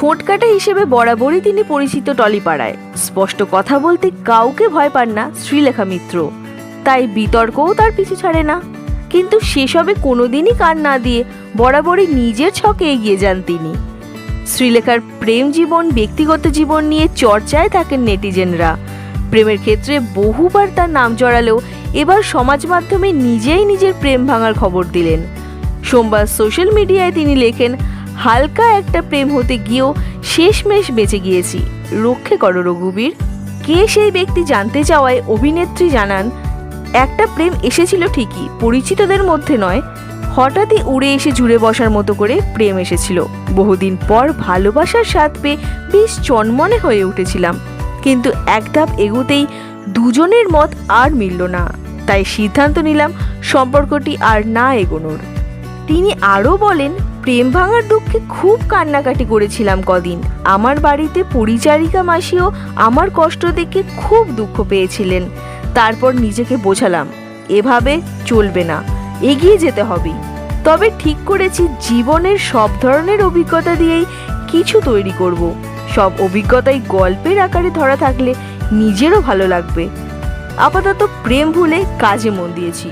ঠোঁটকাটা হিসেবে বরাবরই তিনি পরিচিত টলিপাড়ায়। স্পষ্ট কথা বলতে কাউকে ভয় পান না শ্রীলেখা মিত্র। তাই বিতর্কও তার পিছু ছাড়ে না। কিন্তু সেসবে কোনোদিনই কান না দিয়ে বরাবরই নিজের ছকে এগিয়ে যান তিনি। শ্রীলেখার প্রেম জীবন, ব্যক্তিগত জীবন নিয়ে চর্চায় থাকেন নেটিজেনরা। প্রেমের ক্ষেত্রে বহুবার তার নাম জড়ালেও এবার সমাজ মাধ্যমে নিজেই নিজের প্রেম ভাঙার খবর দিলেন। সোমবার সোশ্যাল মিডিয়ায় তিনি লেখেন হালকা একটা প্রেম হতে গিয়েও শেষমেশ বেঁচে গিয়েছি। রক্ষে করো রঘুবীর। কে সেই ব্যক্তি জানতে চাওয়ায় অভিনেত্রী জানান, একটা প্রেম এসেছিল ঠিকই, পরিচিতদের মধ্যে নয়। হঠাৎই উড়ে এসে জুড়ে বসার মতো করে প্রেম এসেছিল। বহুদিন পর ভালোবাসার স্বাদ পেয়ে বেশ চনমনে হয়ে উঠেছিলাম। কিন্তু এক ধাপ এগোতেই দুজনের মত আর মিলল না। তাই সিদ্ধান্ত নিলাম, সম্পর্কটি আর না এগোনোর। তিনি আরও বলেন প্রেম ভাঙার দুঃখে খুব কান্নাকাটি করেছিলাম কদিন। আমার বাড়িতে পরিচারিকা মাসিও আমার কষ্ট দেখে খুব দুঃখ পেয়েছিলেন। তারপর নিজেকে বোঝালাম, এভাবে চলবে না, এগিয়ে যেতে হবে। তবে ঠিক করেছি, জীবনের সব ধরনের অভিজ্ঞতা দিয়েই কিছু তৈরি করব। সব অভিজ্ঞতাই গল্পের আকারে ধরা থাকলে নিজেরও ভালো লাগবে। আপাতত প্রেম ভুলে কাজে মন দিয়েছি।